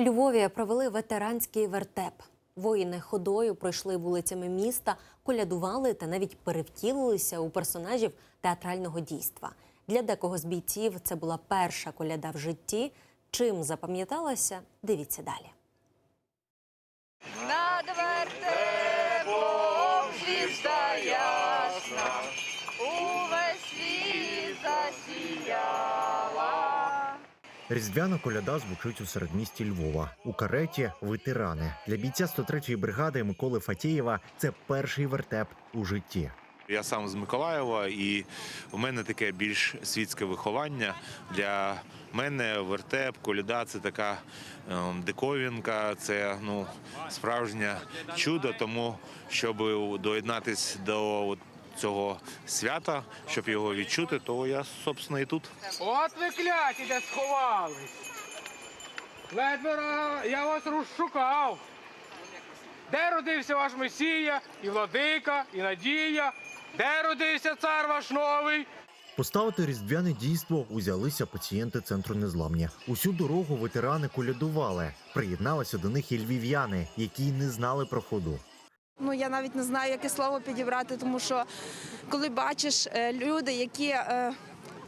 Львові провели ветеранський вертеп. Воїни ходою пройшли вулицями міста, колядували та навіть перевтілилися у персонажів театрального дійства. Для декого з бійців це була перша коляда в житті. Чим запам'яталася, дивіться далі. Над вертепом звізда Різдвяна коляда звучить у середмісті Львова. У кареті ветерани для бійця 103-ї бригади Миколи Фатєєва це перший вертеп у житті. Я сам з Миколаєва, і в мене таке більш світське виховання. Для мене вертеп, коляда це така ем, диковінка, це ну, справжнє чудо. Тому, щоб доєднатися до от цього свята, щоб його відчути, то я, собственно, і тут. От ви кляті, де сховались. Ледве я вас розшукав. Де родився ваш Месія, і владика, і надія? Де родився цар ваш новий? Поставити різдвяне дійство узялися пацієнти центру незламні. Усю дорогу ветерани колядували. Приєдналися до них і львів'яни, які не знали про ходу. Ну я навіть не знаю, яке слово підібрати, тому що коли бачиш е, люди, які е,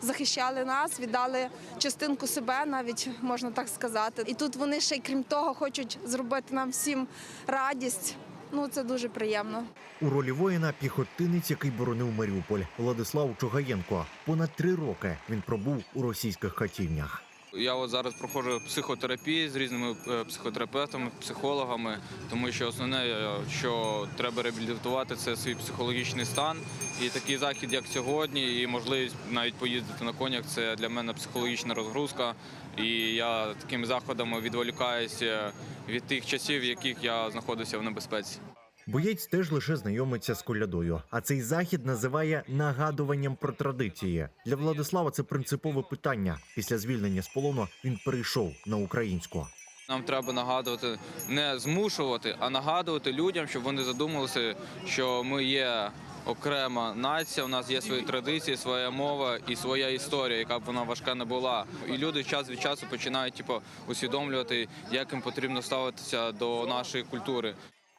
захищали нас, віддали частинку себе, навіть можна так сказати. І тут вони ще й крім того хочуть зробити нам всім радість. Ну це дуже приємно. У ролі воїна піхотинець, який боронив Маріуполь, Владислав Чугаєнко. Понад три роки він пробув у російських катівнях. Я от зараз проходжу психотерапію з різними е, психотерапевтами, психологами, тому що основне, е, що треба реабілітувати, це свій психологічний стан. І такий захід, як сьогодні, і можливість навіть поїздити на конях, це для мене психологічна розгрузка. І я такими заходами відволікаюся від тих часів, в яких я знаходився в небезпеці. Боєць теж лише знайомиться з колядою, а цей захід називає нагадуванням про традиції. Для Владислава це принципове питання. Після звільнення з полону він перейшов на українську. Нам треба нагадувати, не змушувати, а нагадувати людям, щоб вони задумалися, що ми є окрема нація. У нас є свої традиції, своя мова і своя історія, яка б вона важка не була. І люди час від часу починають типу, усвідомлювати, як їм потрібно ставитися до нашої культури.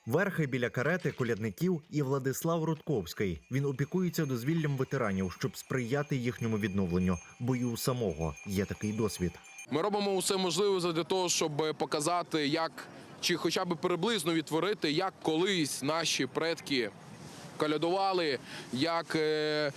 Верхи біля карети колядників і Владислав Рудковський. Він опікується дозвіллям ветеранів, щоб сприяти їхньому відновленню. Бо і у самого є такий досвід. Ми робимо усе можливе для того, щоб показати, як чи хоча б приблизно відтворити, як колись наші предки колядували, як е,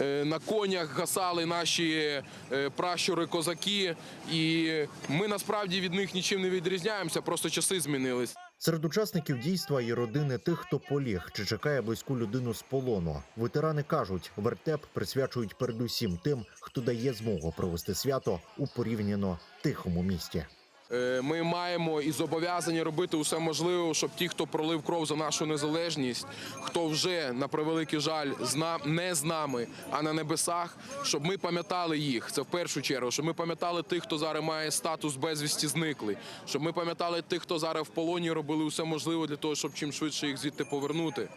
е, на конях гасали наші е, пращури козаки. І ми насправді від них нічим не відрізняємося, просто часи змінились. Серед учасників дійства є родини тих, хто поліг чи чекає близьку людину з полону. Ветерани кажуть, вертеп присвячують передусім тим, хто дає змогу провести свято у порівняно тихому місті. Е, Ми маємо і зобов'язані робити усе можливе, щоб ті, хто пролив кров за нашу незалежність, хто вже на превеликий жаль не з нами, а на небесах, щоб ми пам'ятали їх. Це в першу чергу, щоб ми пам'ятали тих, хто зараз має статус безвісті зниклий, щоб ми пам'ятали тих, хто зараз в полоні робили усе можливе для того, щоб чим швидше їх звідти повернути.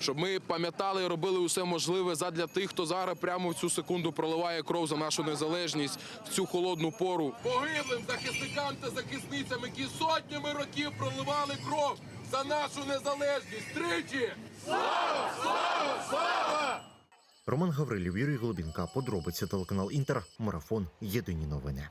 Щоб ми пам'ятали і робили усе можливе задля тих, хто зараз прямо в цю секунду проливає кров за нашу незалежність в цю холодну пору. Погиблим захисникам та захисницям, які сотнями років проливали кров за нашу незалежність. Тричі! Роман Гаврилів, Юрій Глобінка. Подробиці телеканал Інтер. Марафон. Єдині новини.